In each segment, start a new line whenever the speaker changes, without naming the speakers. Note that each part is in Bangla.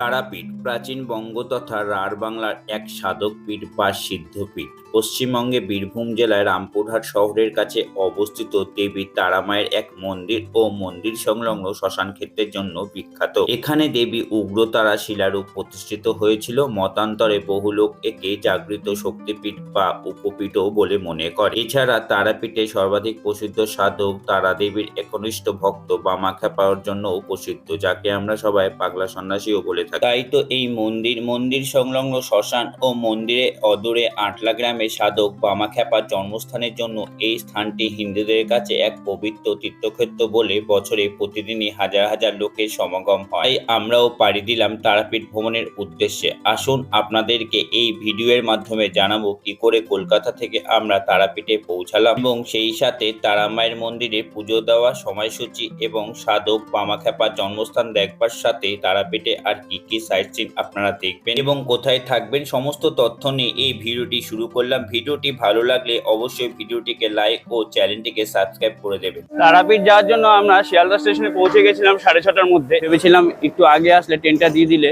তারাপীঠ প্রাচীন বঙ্গ তথা রাঢ় বাংলার এক সাধক পীঠ বা সিদ্ধপীঠ। পশ্চিমবঙ্গে বীরভূম জেলায় রামপুরহাট শহরের কাছে অবস্থিত দেবী তারামায়ের এক মন্দির ও মন্দির সংলগ্ন শ্মশান ক্ষেত্রের জন্য বিখ্যাত। এখানে দেবী উগ্রতারা শিলারূপ প্রতিষ্ঠিত হয়েছিল। মতান্তরে বহু লোক একে জাগৃত শক্তিপীঠ বা উপপীঠও বলে মনে করে। এছাড়া তারাপীঠে সর্বাধিক প্রসিদ্ধ সাধক তারা দেবীর একনিষ্ঠ ভক্ত বামাখ্যা পাওয়ার জন্য প্রসিদ্ধ যাকে আমরা সবাই পাগলা সন্ন্যাসীও বলে থাকি। তাই তো এই মন্দির মন্দির সংলগ্ন শ্মশান ও মন্দিরে অদূরে আটলা গ্রামে সাধক বামাখ্যাপার জন্মস্থানের জন্য এই স্থানটি হিন্দুদের কাছে এক পবিত্র তীর্থক্ষেত্র বলে বছরে প্রতিদিনই হাজার হাজার লোকের সমাগম হয়। আমরাও পাড়ি দিলাম তারাপীঠ ভ্রমণের উদ্দেশ্যে। আসুন আপনাদেরকে এই ভিডিওর মাধ্যমে জানাব কি করে কলকাতা থেকে আমরা তারাপীঠে পৌঁছালাম এবং সেই সাথে তারামায়ের মন্দিরে পুজো দেওয়া সময়সূচি এবং সাধক বামাখ্যাপার জন্মস্থান দেখবার সাথে তারাপীঠে আর কি কি সাইট সিন আপনারা দেখবেন এবং কোথায় থাকবেন সমস্ত তথ্য নিয়ে এই ভিডিওটি শুরু করলাম। ভিডিওটি ভালো লাগলে অবশ্যই ভিডিওটিকে লাইক ও চ্যানেলটিকে সাবস্ক্রাইব করে দেবেন।
তারাপীঠ যাওয়ার জন্য আমরা শিয়ালদা স্টেশনে পৌঁছে গেছিলাম সাড়ে ছটার মধ্যে। ভেবেছিলাম একটু আগে আসলে ট্রেনটা দিয়ে দিলে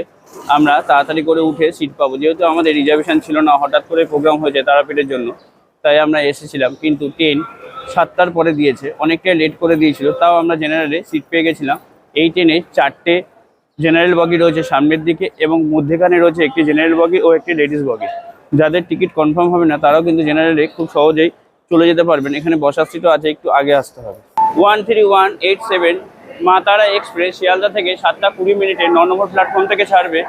আমরা তাড়াতাড়ি করে উঠে সিট পাবো। যেহেতু আমাদের রিজার্ভেশন ছিল না, হঠাৎ করে প্রোগ্রাম হয়েছে তারাপীঠের জন্য, তাই আমরা এসেছিলাম। কিন্তু ট্রেন সাতটার পরে দিয়েছে, অনেকটাই লেট করে দিয়েছিল, তাও আমরা জেনারেলে সিট পেয়ে গেছিলাম। এই ট্রেনে চারটে জেনারেল বগি রয়েছে সামনের দিকে এবং মধ্যেখানে রয়েছে একটি জেনারেল বগি ও একটি লেডিস বগি যাদের টিকিট কনফার্ম হবে না, তারাও কিন্তু জেনারেলে খুব সহজেই চলে যেতে পারবেন। এখানে বসার সিটও আছে, একটু আগে আসতে হবে। One three one eight seven Maa Tara Express Sealdah থেকে সাতটা কুড়ি মিনিটে ন নম্বর প্ল্যাটফর্ম থেকে ছাড়বে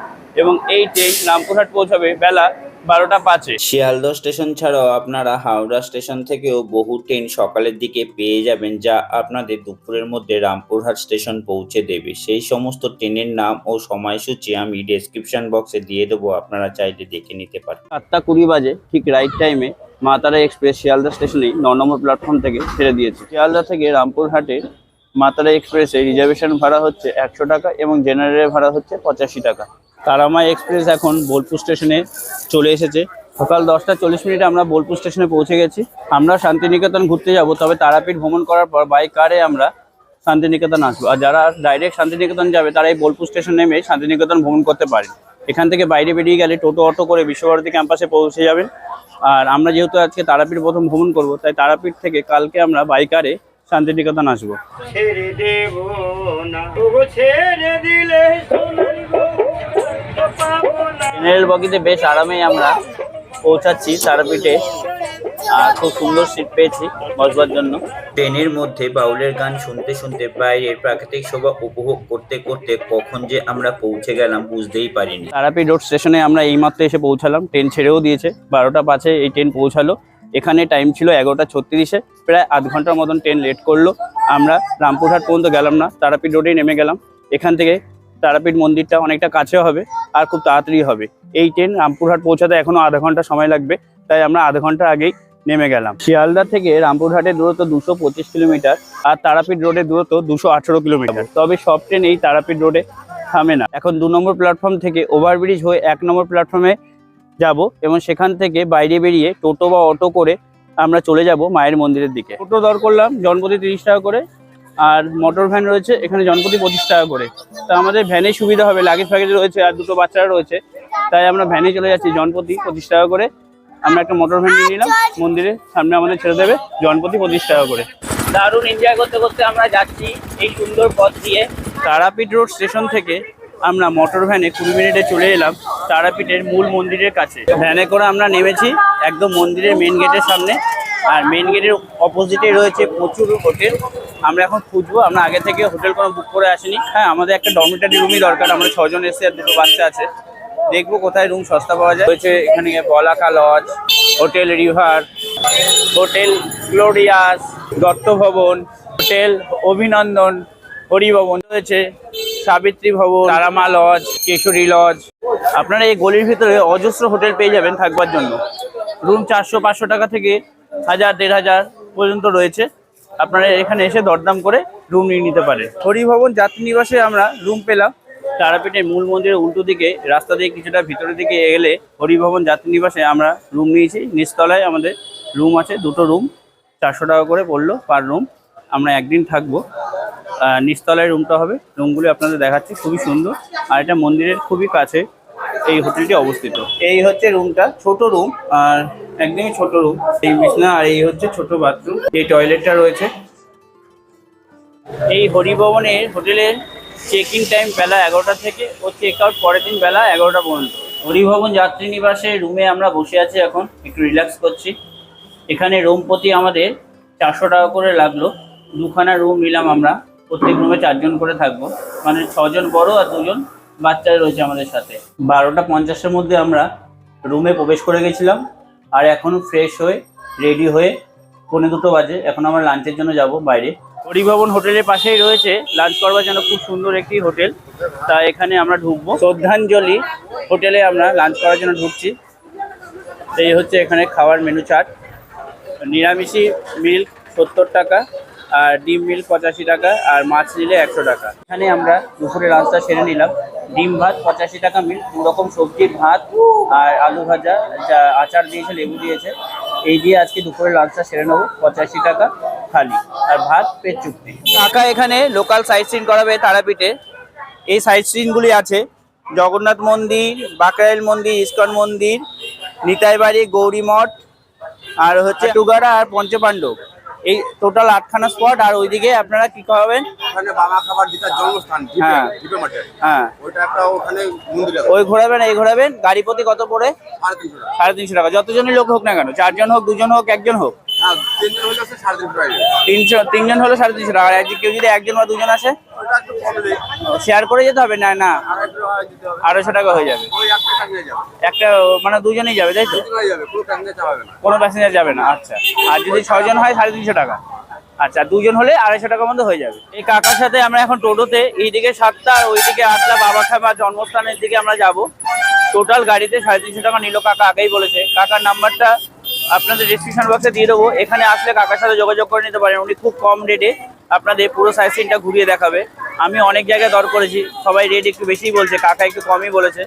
এবং এই ট্রেন রামপুরহাট পৌঁছাবে বেলা বারোটা পাঁচে।
শিয়ালদহ স্টেশন ছাড়াও আপনারা হাওড়া স্টেশন থেকেও বহু ট্রেন সকালের দিকে পেয়ে যাবেন যা আপনাদের দুপুরের মধ্যে রামপুরহাট স্টেশন পৌঁছে দেবে। সেই সমস্ত ট্রেনের নাম ও সময়সূচি আমি ডেসক্রিপশন বক্সে দিয়ে দেবো আপনারা চাইলে দেখে নিতে পারেন।
সাতটা কুড়ি বাজে ঠিক রাইট টাইমে মা তারা এক্সপ্রেস শিয়ালদা স্টেশনেই ন নম্বর প্ল্যাটফর্ম থেকে ছেড়ে দিয়েছে। শিয়ালদা থেকে রামপুরহাটে মাতারা এক্সপ্রেসে রিজার্ভেশন ভাড়া হচ্ছে একশো টাকা এবং জেনারেলের ভাড়া হচ্ছে পঁচাশি টাকা। তারামা এক্সপ্রেস এখন বোলপুর স্টেশনে চলে এসেছে। সকাল দশটা চল্লিশ মিনিটে আমরা বোলপুর স্টেশনে পৌঁছে গেছি। আমরা শান্তিনিকেতন ঘুরতে যাব, তবে তারাপীঠ ভ্রমণ করার পর বাই কারে আমরা শান্তিনিকেতন আসব। আর যারা ডাইরেক্ট শান্তিনিকেতন যাবে তারা এই বোলপুর স্টেশন নেমে শান্তিনিকেতন ভ্রমণ করতে পারে। এখান থেকে বাইরে বেরিয়ে গেলে টোটো, অটো করে বিশ্বভারতী ক্যাম্পাসে পৌঁছে যাবেন। আর আমরা যেহেতু আজকে তারাপীঠ প্রথম ভ্রমণ করব, তাই তারাপীঠ থেকে কালকে আমরা বাইকারে শান্তিনিকেতন আসব।
ছেড়ে দেব না। ছেড়ে দিলে সোনার গো পাবো না।
জেনারেল বগিতে বেশ আরামেই আমরা পৌঁছাচ্ছি তারাপীঠে আর খুব সুন্দর সিট পেয়েছি বসবার জন্য।
ট্রেনের মধ্যে বাউলের গান শুনতে শুনতে বাইরের প্রাকৃতিক শোভা উপভোগ করতে করতে কখন যে আমরা পৌঁছে গেলাম বুঝতেই পারিনি।
তারাপীঠ রোড স্টেশনে আমরা এইমাত্র এসে পৌঁছালাম। ট্রেন ছেড়েও দিয়েছে। বারোটা পাঁচে এই ট্রেন পৌঁছালো। এখানে টাইম ছিল এগারোটা ছত্রিশে, প্রায় আধ ঘণ্টার মতন ট্রেন লেট করল। আমরা রামপুরহাট পর্যন্ত গেলাম না, তারাপীঠ রোডেই নেমে গেলাম। এখান থেকে তারাপীঠ মন্দিরটা অনেকটা কাছে হবে আর খুব তাড়াতাড়ি হবে। এই ট্রেন রামপুরহাট পৌঁছাতে এখনও আধা ঘণ্টা সময় লাগবে, তাই আমরা আধা ঘণ্টা আগেই নেমে গেলাম। শিয়ালদা থেকে রামপুরহাটের দূরত্ব দুশো পঁচিশ কিলোমিটার আর তারাপীঠ রোডের দূরত্ব দুশো আঠেরো কিলোমিটার। তবে সব ট্রেন এই তারাপীঠ রোডে থামে না। এখন দু নম্বর প্ল্যাটফর্ম থেকে ওভারব্রিজ হয়ে এক নম্বর প্ল্যাটফর্মে যাব এবং সেখান থেকে বাইরে বেরিয়ে টোটো বা অটো করে আমরা চলে যাব মায়ের মন্দিরের দিকে। টোটো দর করলাম, জনপতি তিরিশ টাকা করে। আর মোটর ভ্যান রয়েছে, এখানে জনপতি পঁচিশ টাকা করে। তা আমাদের ভ্যানে সুবিধা হবে লাগেজ ফ্যাগেজ রয়েছে আর দুটো বাচ্চারা রয়েছে। তাই আমরা ভ্যানে চলে যাচ্ছি জনপতি পঁচিশ টাকা করে। আমরা একটা মোটর ভ্যান নিয়ে নিলাম মন্দিরে সামনে আমাদের ছেড়ে দেবে, জনপতি পঁচিশ টাকা করে। দারুণ এনজয় করতে করতে আমরা যাচ্ছি এই সুন্দর পথ দিয়ে। তারাপীঠ রোড স্টেশন থেকে আমরা মোটর ভ্যানে কুড়ি মিনিটে চলে এলাম তারাপীঠের মূল মন্দিরের কাছে। ভ্যানে করে আমরা নেমেছি একদম মন্দিরের মেন গেটের সামনে। আর মেন গেটের অপোজিটে রয়েছে প্রচুর হোটেল আমরা এখন খুঁজবো, আমরা আগে থেকে হোটেল কোনো বুক করে আসিনি। হ্যাঁ আমাদের একটা ডরমিটারি রুমই দরকার, আমরা ছজন এসে আর দুটো বাচ্চা আছে। দেখব কোথায় রুম সস্তা পাওয়া যায়। রয়েছে এখানে Balaka lodge hotel river hotel glorious Dutta Bhavan hotel Abhinandan, হরিভবন রয়েছে। সাবিত্রী ভবন, তারামা লজ কেশরী লজ আপনারা এই গলির ভিতরে অজস্র হোটেল পেয়ে যাবেন থাকবার জন্য। রুম চারশো পাঁচশো টাকা থেকে হাজার, দেড় হাজার পর্যন্ত রয়েছে। আপনারা এখানে এসে দরদাম করে রুম নিয়ে নিতে পারেন। হরিভবন যাত্রী নিবাসে আমরা রুম পেলাম। তারাপীঠের মূল মন্দিরের উল্টো দিকে, রাস্তা দিয়ে কিছুটা ভিতরের দিকে এলে হরিভবন যাত্রী নিবাসে আমরা রুম নিয়েছি। নিচতলায় আমাদের রুম আছে, দুটো রুম। চারশো টাকা করে পড়ল পার রুম। আমরা একদিন থাকব। নিচতলায় রুমটা হবে। রুমগুলি আপনাদের দেখাচ্ছি, খুবই সুন্দর। আর এটা মন্দিরের খুবই কাছে এই হোটেলটি অবস্থিত। এই হচ্ছে রুমটা ছোট রুম আর একদমই ছোট রুম এই বিছনা আর এই হচ্ছে ছোট বাথরুম এই টয়লেটটা রয়েছে। এই হরিভবনের হোটেলের চেক ইন টাইম বেলা এগারোটা থেকে ও চেক আউট পরের দিন বেলা এগারোটা পর্যন্ত। হরিভবন যাত্রী নিবাসে রুমে আমরা বসে আছি এখন, একটু রিল্যাক্স করছি। এখানে রুম প্রতি আমাদের চারশো টাকা করে লাগল। দুখানা রুম নিলাম আমরা। প্রত্যেক রুমে চারজন করে থাকব। মানে ছজন বড় আর দুজন বাচ্চা রয়েছে আমাদের সাথে। বারোটা পঞ্চাশের মধ্যে আমরা রুমে প্রবেশ করে গেছিলাম। আর এখন ফ্রেশ হয়ে রেডি হয়ে পৌনে দুটো বাজে। এখন আমরা লাঞ্চের জন্য যাব বাইরে। হরিভবন হোটেলের পাশেই রয়েছে। লাঞ্চ করবার জন্য খুব সুন্দর একটি হোটেল তা এখানে আমরা ঢুকবো। শ্রদ্ধাঞ্জলি হোটেলে আমরা লাঞ্চ করার জন্য ঢুকছি। এই হচ্ছে এখানে খাওয়ার মেনু চার্ট নিরামিষি মিল্ক সত্তর টাকা। আর ডিম মিল পঁচাশি টাকা, আর মাছ নিলে একশো টাকা। এখানে আমরা দুপুরে রাস্তা সেরে নিলাম। ডিম ভাত পঁচাশি টাকা মিল দু রকম সবজির ভাত আর আলু ভাজা, যা আচার দিয়েছে, লেবু দিয়েছে। এই দিয়ে আজকে দুপুরে লাঞ্চটা সেরে নেব, পঁচাশি টাকা থালি। আর ভাত পেট চুক্তি কাকা এখানে লোকাল সাইট সিন করাবে তারাপীঠে। এই সাইট সিনগুলি আছে। জগন্নাথ মন্দির, বাকরাইল মন্দির, ইস্কন মন্দির, নিতাইবাড়ি গৌরী মঠ আর হচ্ছে টুগাড়া আর পঞ্চপাণ্ডব। এই টোটাল আটখানা স্পট আর ওইদিকে আপনারা কি করবেন
ওখানে বাবা খাবার যেটা জন্মস্থান
হ্যাঁ। হ্যাঁ।
ওইটা একটা ওখানে মন্দির
ওই ঘোরাবেন এই ঘোরাবেন গাড়ি প্রতি কত পড়ে?
সাড়ে তিনশো টাকা।
সাড়ে তিনশো টাকা। যতজনই লোক হোক না কেন চারজন হোক দুজন হোক একজন হোক
তিনশো টাকা
তিনজন হলে সাড়ে তিনশো টাকা। আর কেউ যদি একজন বা দুজন আসে? শেয়ার করে যেতে হবে? না না।
টাকা
আড়াইশো টাকা হয়ে যাবে।
একটা টাকা
মানে দুজনেই যাবে তাই তো?
কোনো
প্যাসেঞ্জার যাবে না আচ্ছা। আর যদি ছয়জন হয় সাড়ে তিনশো টাকা। আচ্ছা দুজন হলে আড়াইশো টাকার মধ্যে হয়ে যাবে। এই কাকার সাথে আমরা এখন টোটোতে এইদিকে সাতটা আর ওইদিকে আটটা বাবা খাবার জন্মস্থানের দিকে আমরা যাব। টোটাল গাড়িতে সাড়ে তিনশো টাকা নিল কাকা আগেই বলেছে। কাকার নাম্বারটা আপনাদের ডিসক্রিপশন বক্সে দিয়ে দেবো। এখানে আসলে কাকার সাথে যোগাযোগ করে নিতে পারেন। উনি খুব কম রেটে আপনাদের পুরো সাইড সিনটা ঘুরিয়ে দেখাবে। আমি অনেক জায়গায় দর করেছি। সবাই রেট একটু বেশিই বলছে। কাকা একটু কমই বলেছে।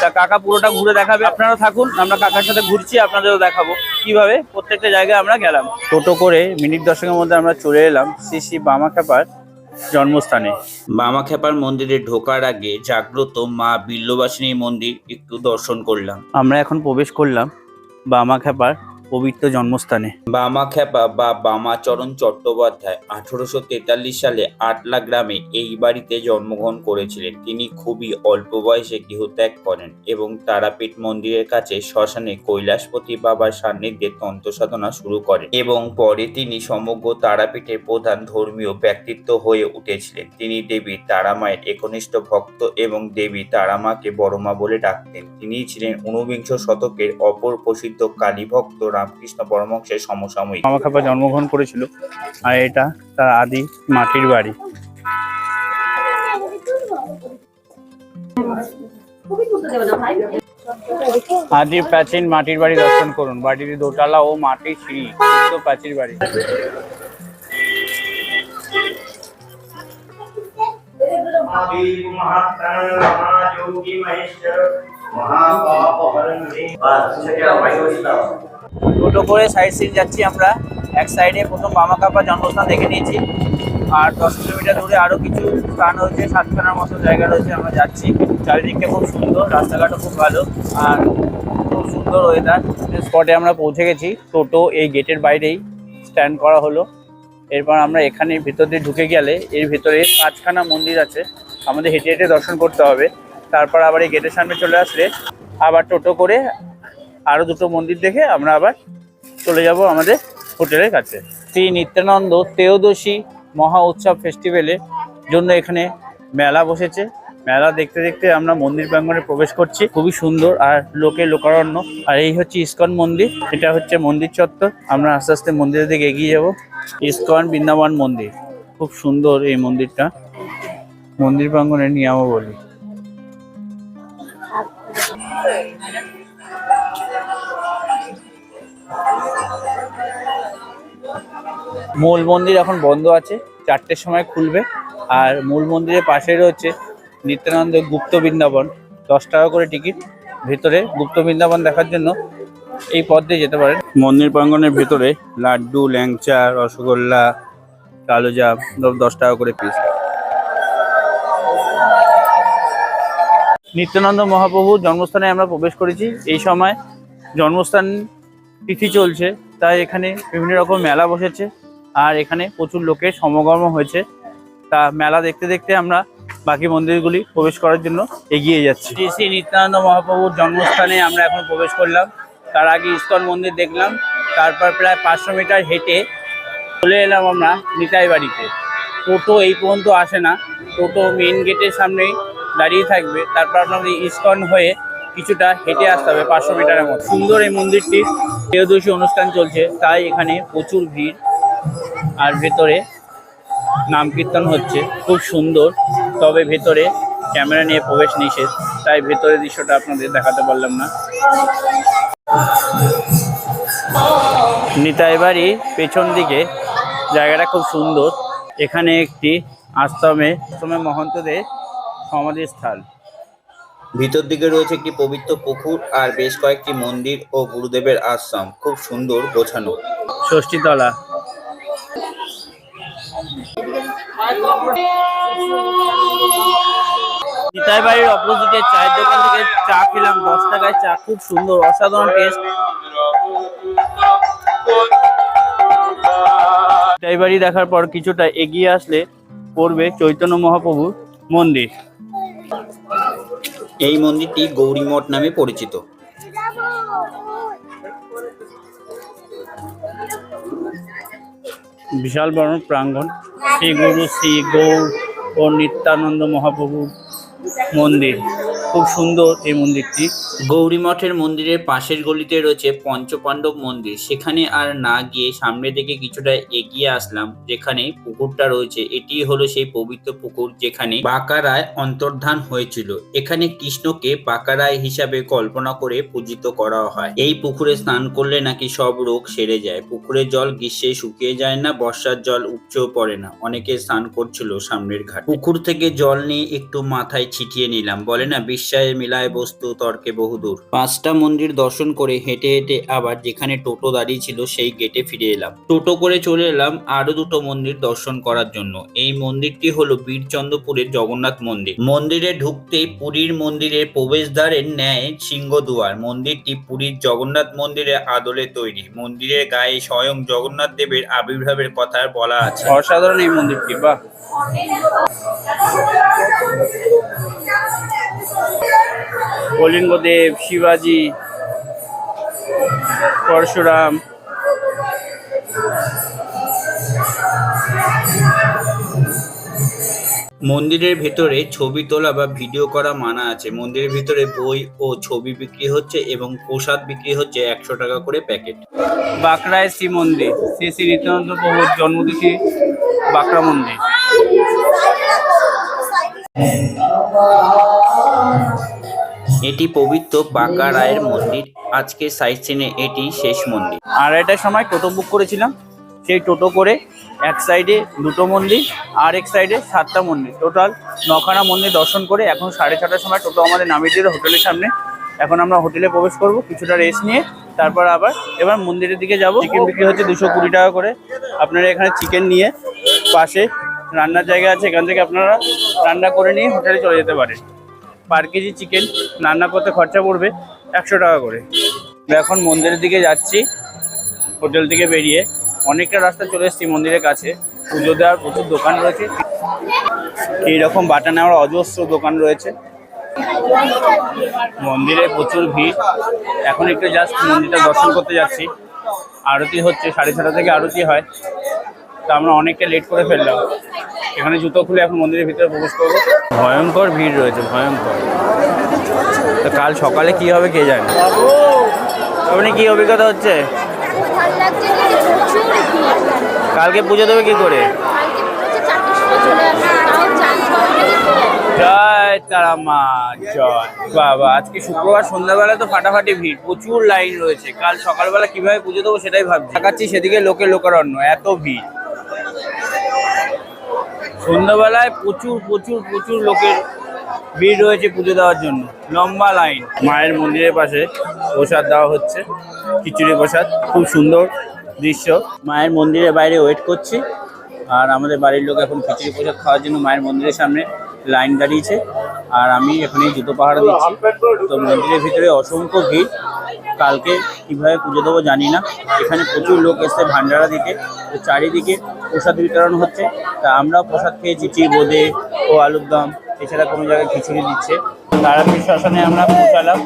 তা কাকা পুরোটা ঘুরে দেখাবে। আপনারা থাকুন। আমরা কাকার সাথে ঘুরছি। আপনাদেরও দেখাবো। কীভাবে? প্রত্যেকটা জায়গায় আমরা গেলাম। টোটো করে মিনিট দশকের মধ্যে আমরা চলে এলাম শ্রী শ্রী বামাখ্যাপার জন্মস্থানে।
বামাখ্যাপার মন্দিরে ঢোকার আগে জাগ্রত মা বিল্লবাসিনী মন্দির একটু দর্শন করলাম।
আমরা এখন প্রবেশ করলাম বামাখ্যাপার পবিত্র জন্মস্থানে।
বামাখ্যাপা বা বামাচরণ চট্টোপাধ্যায় আঠারোশো তেতাল্লিশ সালে আটলা গ্রামে এই বাড়িতে জন্মগ্রহণ করেছিলেন। তিনি খুবই অল্প বয়সে গৃহত্যাগ করেন এবং তারাপীঠ মন্দিরের কাছে শ্মশানে কৈলাসপতি বাবার সান্নিধ্যে তন্ত্র সাধনা শুরু করেন এবং পরে তিনি সমগ্র তারাপীঠের প্রধান ধর্মীয় ব্যক্তিত্ব হয়ে উঠেছিলেন। তিনি দেবী তারামায়ের একনিষ্ঠ ভক্ত এবং দেবী তারামাকে বড়মা বলে ডাকতেন। তিনি ছিলেন ঊনবিংশ শতকের অপর প্রসিদ্ধ কালী ভক্ত রামকৃষ্ণ পরমহংসের সমসাময়িক।
মামাখাপা জন্মগ্রহণ করেছিল আর এটা তার আদি মাটির বাড়ি। আদি প্রাচীন মাটির বাড়ি দর্শন করুন। বাড়ির দোতলা ও মাটির সিঁড়ি প্রাচীর বাড়ি।
মহাযোগী মহেশ্বর মহাপাপ হরণ
টোটো করে সাইড সিন যাচ্ছি আমরা। এক সাইডে প্রথম বামাকাপা জন্মস্থান দেখে নিয়েছি। আর দশ কিলোমিটার দূরে আরও কিছু স্থান রয়েছে, সাতখানার মতো জায়গা রয়েছে, আমরা যাচ্ছি। চারিদিকটা খুব সুন্দর, রাস্তাঘাটও খুব ভালো, আর খুব সুন্দর ওয়েদার স্পটে আমরা পৌঁছে গেছি, টোটো এই গেটের বাইরেই স্ট্যান্ড করা হলো। এরপর আমরা এখানে ভিতর দিয়ে ঢুকে গেলে এর ভিতরে পাঁচখানা মন্দির আছে। আমাদের হেঁটে হেঁটে দর্শন করতে হবে। তারপর আবার এই গেটের সামনে চলে আসলে আবার টোটো করে আরও দুটো মন্দির দেখে আমরা আবার চলে যাব আমাদের হোটেলের কাছে। শ্রী নিত্যানন্দ তেয়োদশী মহা উৎসব ফেস্টিভ্যালের জন্য এখানে মেলা বসেছে। মেলা দেখতে দেখতে আমরা মন্দির প্রাঙ্গণে প্রবেশ করছি। খুবই সুন্দর আর লোকে লোকারণ্য। আর এই হচ্ছে ইস্কন মন্দির। এটা হচ্ছে মন্দির চত্বর। আমরা আস্তে আস্তে মন্দিরের দিকে এগিয়ে যাব। ইস্কন বৃন্দাবন মন্দির। খুব সুন্দর এই মন্দিরটা। মন্দির প্রাঙ্গণের নিয়মাবলী মূল মন্দির এখন বন্ধ আছে চারটের সময় খুলবে। আর মূল মন্দিরের পাশে রয়েছে নিত্যানন্দ গুপ্ত বৃন্দাবন দশ টাকা করে টিকিট। ভেতরে গুপ্ত বৃন্দাবন দেখার জন্য এই পথ দিয়ে যেতে পারেন। মন্দির প্রাঙ্গনের ভেতরে লাড্ডু ল্যাংচা রসগোল্লা কালোজাপ দশ টাকা করে পিস নিত্যানন্দ মহাপ্রভু জন্মস্থানে আমরা প্রবেশ করেছি। এই সময় জন্মস্থান তিথি চলছে তাই এখানে বিভিন্ন রকম মেলা বসেছে। আর এখানে প্রচুর লোকের সমাগম হয়েছে। তা মেলা দেখতে দেখতে আমরা বাকি মন্দিরগুলি প্রবেশ করার জন্য এগিয়ে যাচ্ছি। শ্রী শ্রী নিত্যানন্দ মহাপ্রভুর জন্মস্থানে আমরা এখন প্রবেশ করলাম। তার আগে ইস্কন মন্দির দেখলাম। তারপর প্রায় পাঁচশো মিটার হেঁটে চলে এলাম আমরা নিতাই বাড়িতে। টোটো এই পর্যন্ত আসে না। টোটো মেন গেটের সামনেই দাঁড়িয়ে থাকবে। তারপর আপনাদের ইস্কন হয়ে কিছুটা হেঁটে আসতে হবে পাঁচশো মিটারের মতো। সুন্দর এই মন্দিরটি ত্রয়োদশী অনুষ্ঠান চলছে। তাই এখানে প্রচুর ভিড়। আর ভেতরে নাম কীর্তন হচ্ছে খুব সুন্দর। তবে ভেতরে ক্যামেরা নিয়ে প্রবেশ নিষেধ তাই ভেতরের দৃশ্যটা আপনাদের দেখাতে পারলাম না। নিতাই বাড়ি পেছন দিকে জায়গাটা খুব সুন্দর। এখানে একটি আশ্রমে আশ্রমে মহন্তদের সমাধিস্থল।
ভিতর দিকে রয়েছে একটি পবিত্র পুকুর আর বেশ কয়েকটি মন্দির ও গুরুদেবের আশ্রম। খুব সুন্দর গোছানো।
ষষ্ঠীতলা নিতাই বাড়ির অপোজিটে চায়ের দোকান থেকে চা খেলাম। দশ টাকায় চা খুব সুন্দর অসাধারণ টেস্ট নিতাই বাড়ি দেখার পর কিছুটা এগিয়ে আসলে পড়বে চৈতন্য মহাপ্রভুর মন্দির।
এই মন্দিরটি গৌরী মঠ নামে পরিচিত।
বিশাল বড় প্রাঙ্গণ। শ্রী গুরু শ্রী গৌর ও নিত্যানন্দ মহাপ্রভুর মন্দির। খুব সুন্দর এই মন্দিরটি।
গৌরী মঠের মন্দিরের পাশের গলিতে রয়েছে পঞ্চপাণ্ডব মন্দির। সেখানে আর না গিয়ে সামনে থেকে কিছুটা এগিয়ে আসলাম, যেখানে পুকুরটা রয়েছে। এটি হলো সেই পবিত্র পুকুর যেখানে বাঁকারায় অন্তর্ধান হয়েছিল। এখানে কৃষ্ণকে বাঁকারায় হিসাবে কল্পনা করে পূজিত করা হয়। এই পুকুরে স্নান করলে নাকি সব রোগ সেরে যায়। পুকুরের জল গ্রীষ্মে শুকিয়ে যায় না, বর্ষার জল উপচেও পড়ে না। অনেকে স্নান করছিল সামনের ঘাট। পুকুর থেকে জল নিয়ে একটু মাথায় ছিটিয়ে নিলাম। বলে, না বিশ্বায়ে মিলায় বস্তু তর্কে বহুদূর। পাঁচটা মন্দির দর্শন করে হেঁটে হেঁটে আবার যেখানে টোটো দাঁড়িয়ে ছিল সেই গেটে ফিরে এলাম। টোটো করে চলে এলাম আরও দুটো মন্দির দর্শন করার জন্য। এই মন্দিরটি হলো বীরচন্দ্রপুরের জগন্নাথ মন্দির। মন্দিরে ঢুকতেই পুরীর মন্দিরের প্রবেশদ্বারের ন্যায় সিংহদুয়ার। মন্দিরটি পুরীর জগন্নাথ মন্দিরের আদলে তৈরি। মন্দিরের গায়ে স্বয়ং জগন্নাথ দেবের আবির্ভাবের কথা বলা আছে।
অসাধারণ এই মন্দিরটি বাহ। কলিঙ্গদেব শিবাজি পরশুরাম।
মন্দিরের ভেতরে ছবি তোলা বা ভিডিও করা মানা আছে। মন্দিরের ভিতরে বই ও ছবি বিক্রি হচ্ছে এবং প্রসাদ বিক্রি হচ্ছে একশো টাকা করে প্যাকেট।
বাঁকড়ায় শ্রী মন্দির শ্রী শ্রী নিত্যানন্দ প্রভুর জন্মতিথি বাঁকড়া মন্দির।
এটি পবিত্র বাঁকা রায়ের মন্দির। আজকে সাইট সিনে এটি শেষ মন্দির।
আড়াইটার সময় টোটো বুক করেছিলাম। সেই টোটো করে এক সাইডে দুটো মন্দির, আর এক সাইডে সাতটা মন্দির। টোটাল নখানা মন্দির দর্শন করে এখন সাড়ে ছটার সময় টোটো আমাদের নামিয়ে দিল হোটেলের সামনে। এখন আমরা হোটেলে প্রবেশ করব, কিছুটা রেস্ট নিয়ে, তারপর আবার এবার মন্দিরের দিকে যাব। চিকেন বিক্রি হচ্ছে দুশো কুড়ি টাকা করে। আপনারা এখানে চিকেন নিয়ে পাশে রান্নার জায়গা আছে, এখান থেকে আপনারা রান্না করে নিয়ে হোটেলে চলে যেতে পারেন। পার কেজি চিকেন রান্না করতে খরচা পড়বে একশো টাকা করে। এখন মন্দিরের দিকে যাচ্ছি, হোটেল থেকে বেরিয়ে। অনেকটা রাস্তা চলে এসেছি মন্দিরের কাছে, পুজো দেওয়ার প্রচুর দোকান রয়েছে। এইরকম বাটা নেওয়ার অজস্র দোকান রয়েছে। মন্দিরে প্রচুর ভিড়। এখন একটু জাস্ট মন্দিরটা দর্শন করতে যাচ্ছি। আরতি হচ্ছে, সাড়ে ছটা থেকে আরতি হয়। তা আমরা অনেকটা লেট করে ফেললাম। এখানে জুতো খুলে এখন মন্দিরের ভিতরে প্রবেশ করব। ভয়ঙ্কর ভিড় রয়েছে, ভয়ঙ্কর। তো কাল সকালে কি হবে কে জানে? আপনি কি অভিজ্ঞতা হচ্ছে? কালকে পুজো দেবে কি করে। জয় তারা মা জয়। বাবা, আজকে শুক্রবার সন্ধ্যাবেলা তো ফাটাফাটি ভিড়, প্রচুর লাইন রয়েছে। কাল সকালবেলা কীভাবে পুজো দেবো সেটাই ভাবছি। দেখাচ্ছি সেদিকে লোকে লোকারণ্য, এত ভিড়। সন্ধ্যাবেলায় প্রচুর প্রচুর প্রচুর লোকের ভিড় রয়েছে পুজো দেওয়ার জন্য। লম্বা লাইন। মায়ের মন্দিরের পাশে প্রসাদ দেওয়া হচ্ছে, খিচুড়ি প্রসাদ। খুব সুন্দর দৃশ্য। মায়ের মন্দিরের বাইরে ওয়েট করছি। আর আমাদের বাড়ির লোক এখন খিচুড়ি প্রসাদ খাওয়ার জন্য মায়ের মন্দিরের সামনে লাইন দাঁড়িয়েছে। আর আমি এখানে জুতো পাহারা দিচ্ছি। তো মন্দিরের ভিতরে অসংখ্য ভিড়। কালকে কীভাবে পুজো দেবো জানি না। এখানে প্রচুর লোক এসছে ভান্ডারা দিতে। তো চারিদিকে প্রসাদ বিতরণ হচ্ছে। তা আমরাও প্রসাদ খেয়েছি চি বোঁদে ও আলুর দম, এছাড়া কোনো জায়গায় খিচুড়ি দিচ্ছে। তারাপীঠ শ্মশানে আমরা পৌঁছালাম।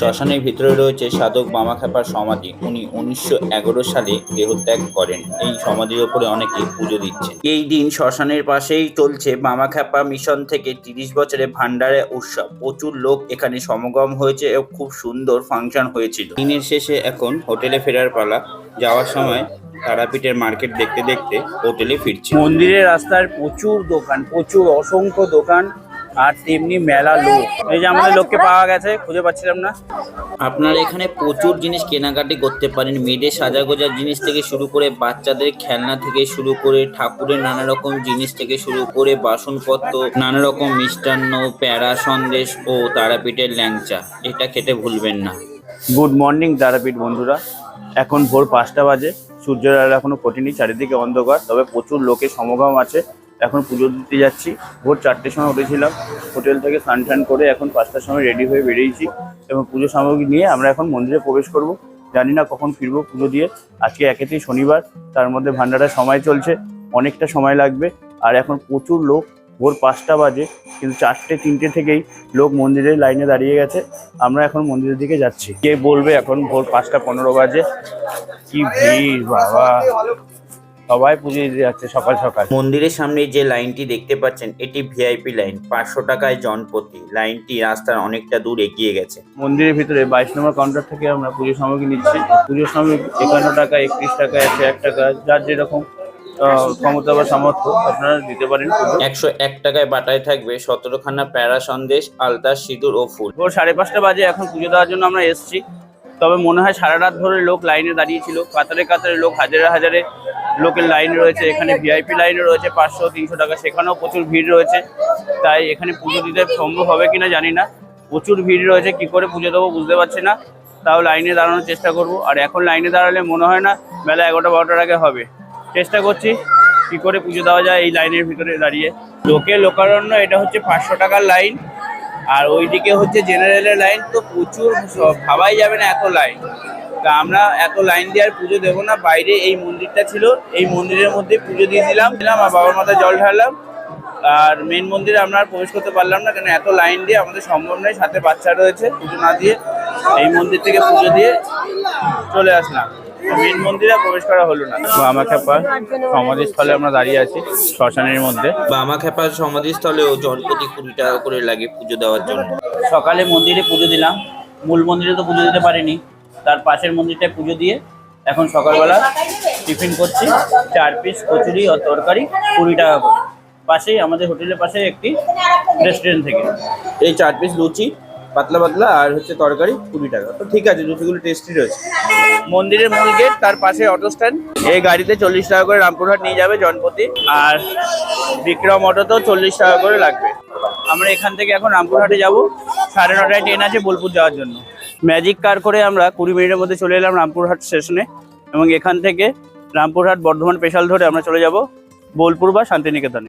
শ্মশানের ভিতরে রয়েছে সাধক বামাখ্যাপার সমাধি। উনি উনিশশো এগারো সালে দেহত্যাগ করেন। এই সমাধির ওপরে অনেকে পুজো দিচ্ছে এই দিন শ্মশানের পাশেই চলছে বামাখ্যাপা মিশন থেকে তিরিশ বছরের ভান্ডারে উৎসব। প্রচুর লোক এখানে সমাগম হয়েছে এবং খুব সুন্দর ফাংশন হয়েছিল। দিনের শেষে এখন হোটেলে ফেরার পালা। যাওয়ার সময় তারাপীঠের মার্কেট দেখতে দেখতে হোটেলে ফিরছি।
মন্দিরের রাস্তায় প্রচুর দোকান, প্রচুর অসংখ্য দোকান। আর তেমনি মেলা লোক। এই যে আমাদের লোককে পাওয়া গেছে খুঁজে পাচ্ছিলাম না।
আপনারা এখানে প্রচুর জিনিস কেনাকাটি করতে পারেন। মেয়েদের সাজাগোজার জিনিস থেকে শুরু করে বাচ্চাদের খেলনা থেকে শুরু করে ঠাকুরের নানা রকম জিনিস থেকে শুরু করে বাসনপত্র নানা রকম মিষ্টান্ন প্যারা সন্দেশ ও তারাপীঠের ল্যাংচা। এটা খেতে ভুলবেন না।
গুড মর্নিং তারাপীঠ বন্ধুরা। এখন ভোর পাঁচটা বাজে। সূর্যের আলো এখনও ফোটেনি চারিদিকে অন্ধকার। তবে প্রচুর লোকের সমাগম আছে। এখন পুজো দিতে যাচ্ছি। ভোর চারটের সময় উঠেছিলাম। হোটেল থেকে স্নান টান করে এখন পাঁচটার সময় রেডি হয়ে বেরিয়েছি এবং পুজো সামগ্রী নিয়ে আমরা এখন মন্দিরে প্রবেশ করব। জানি না কখন ফিরবো পুজো দিয়ে। আজকে একেতেই শনিবার, তার মধ্যে ভান্ডারের সময় চলছে, অনেকটা সময় লাগবে। আর এখন প্রচুর লোক, ভোর পাঁচটা বাজে, কিন্তু চারটে, তিনটে থেকেই লোক মন্দিরের লাইনে দাঁড়িয়ে গেছে। আমরা এখন মন্দিরের দিকে যাচ্ছি। কে বলবে এখন ভোর পাঁচটা পনেরো বাজে? কি ভিড়, বাবা। সবাই পুজো দিতে যাচ্ছে সকাল সকাল।
মন্দিরের সামনে যে লাইনটি দেখতে পাচ্ছেন এটি ভিআইপি লাইন পাঁচশো টাকায় জনপ্রতি লাইনটি রাস্তার অনেকটা দূর এগিয়ে গেছে।
মন্দিরের ভিতরে বাইশ নম্বর কাউন্টার থেকে আমরা পুজো সামগ্রী নিচ্ছি। পুজোর সামগ্রী একান্ন টাকা একত্রিশ টাকা একশো এক টাকা যার যেরকম ক্ষমতা বা সামর্থ্য আপনারা দিতে পারেন
একশো এক টাকায় বাটায় থাকবে সতেরোখানা প্যারা সন্দেশ আলতা সিঁদুর ও ফুল।
ভোর সাড়ে পাঁচটা বাজে এখন পুজো দেওয়ার জন্য আমরা এসেছি। তবে মনে হয় সারা রাত ধরে লোক লাইনে দাঁড়িয়েছিল কাতারে কাতারে লোক হাজারে হাজারে লোকের লাইন রয়েছে, এখানে ভিআইপি লাইন রয়েছে, পাঁচশো, তিনশো টাকা, সেখানেও প্রচুর ভিড় রয়েছে। তাই এখানে পুজো দিতে সম্ভব হবে কিনা জানি না। প্রচুর ভিড় রয়েছে, কি করে পুজো দেবো বুঝতে পারছি না। তাও লাইনে দাঁড়ানোর চেষ্টা করব। আর এখন লাইনে দাঁড়ালে মনে হয় না, বেলা এগারোটা, বারোটার আগে হবে। চেষ্টা করছি, কি করে পুজো দেওয়া যায় এই লাইনের ভিতরে দাঁড়িয়ে। লোকে লোকারণ্য, এটা হচ্ছে পাঁচশো টাকার লাইন। আর ওইদিকে হচ্ছে জেনারেলের লাইন, তো প্রচুর ভাবাই যাবে না এত লাইন। তা আমরা এত লাইন দিয়ে আর পুজো দেবো না। বাইরে এই মন্দিরটা ছিল এই মন্দিরের মধ্যে পুজো দিয়ে দিলাম। দিলাম আর বাবার মাথায় জল ঢাললাম। আর মেন মন্দিরে আমরা আর প্রবেশ করতে পারলাম না কেন এত লাইন দিয়ে আমাদের সম্ভব নয়। সাথে বাচ্চা রয়েছে পুজো না দিয়ে এই মন্দির থেকে পুজো দিয়ে চলে আসলাম। মেন মন্দিরে প্রবেশ করা হলো না। আমাকে সমাধিস্থলে আমরা দাঁড়িয়ে আছি শ্মশানের মধ্যে।
বামা খেপার সমাধিস্থলেও জনপ্রতি কুড়ি টাকা করে লাগে পুজো দেওয়ার জন্য।
সকালে মন্দিরে পুজো দিলাম। মূল মন্দিরে তো পুজো দিতে পারিনি। তার পাশের মন্দিরটায় পুজো দিয়ে এখন সকালবেলা টিফিন করছি। চার পিস কচুরি ও তরকারি কুড়ি টাকা করে। পাশেই আমাদের হোটেলের পাশে একটি রেস্টুরেন্ট থেকে। এই চার পিস লুচি পাতলা পাতলা আর হচ্ছে তরকারি কুড়ি টাকা। তো ঠিক আছে লুচিগুলো টেস্টি রয়েছে। মন্দিরের মূল গেট তার পাশে অটো স্ট্যান্ড এই গাড়িতে চল্লিশ টাকা করে রামপুরহাট নিয়ে যাবে জনপতি। আর বিক্রম অটোতেও চল্লিশ টাকা করে লাগবে। আমরা এখান থেকে এখন রামপুরহাটে যাব। সাড়ে নটায় ট্রেন আছে বোলপুর যাওয়ার জন্য। ম্যাজিক কার করে আমরা কুড়ি মিনিটের মধ্যে চলে এলাম রামপুরহাট স্টেশনে এবং এখান থেকে রামপুরহাট বর্ধমান স্পেশাল ধরে আমরা চলে যাব বোলপুর বা শান্তিনিকেতনে।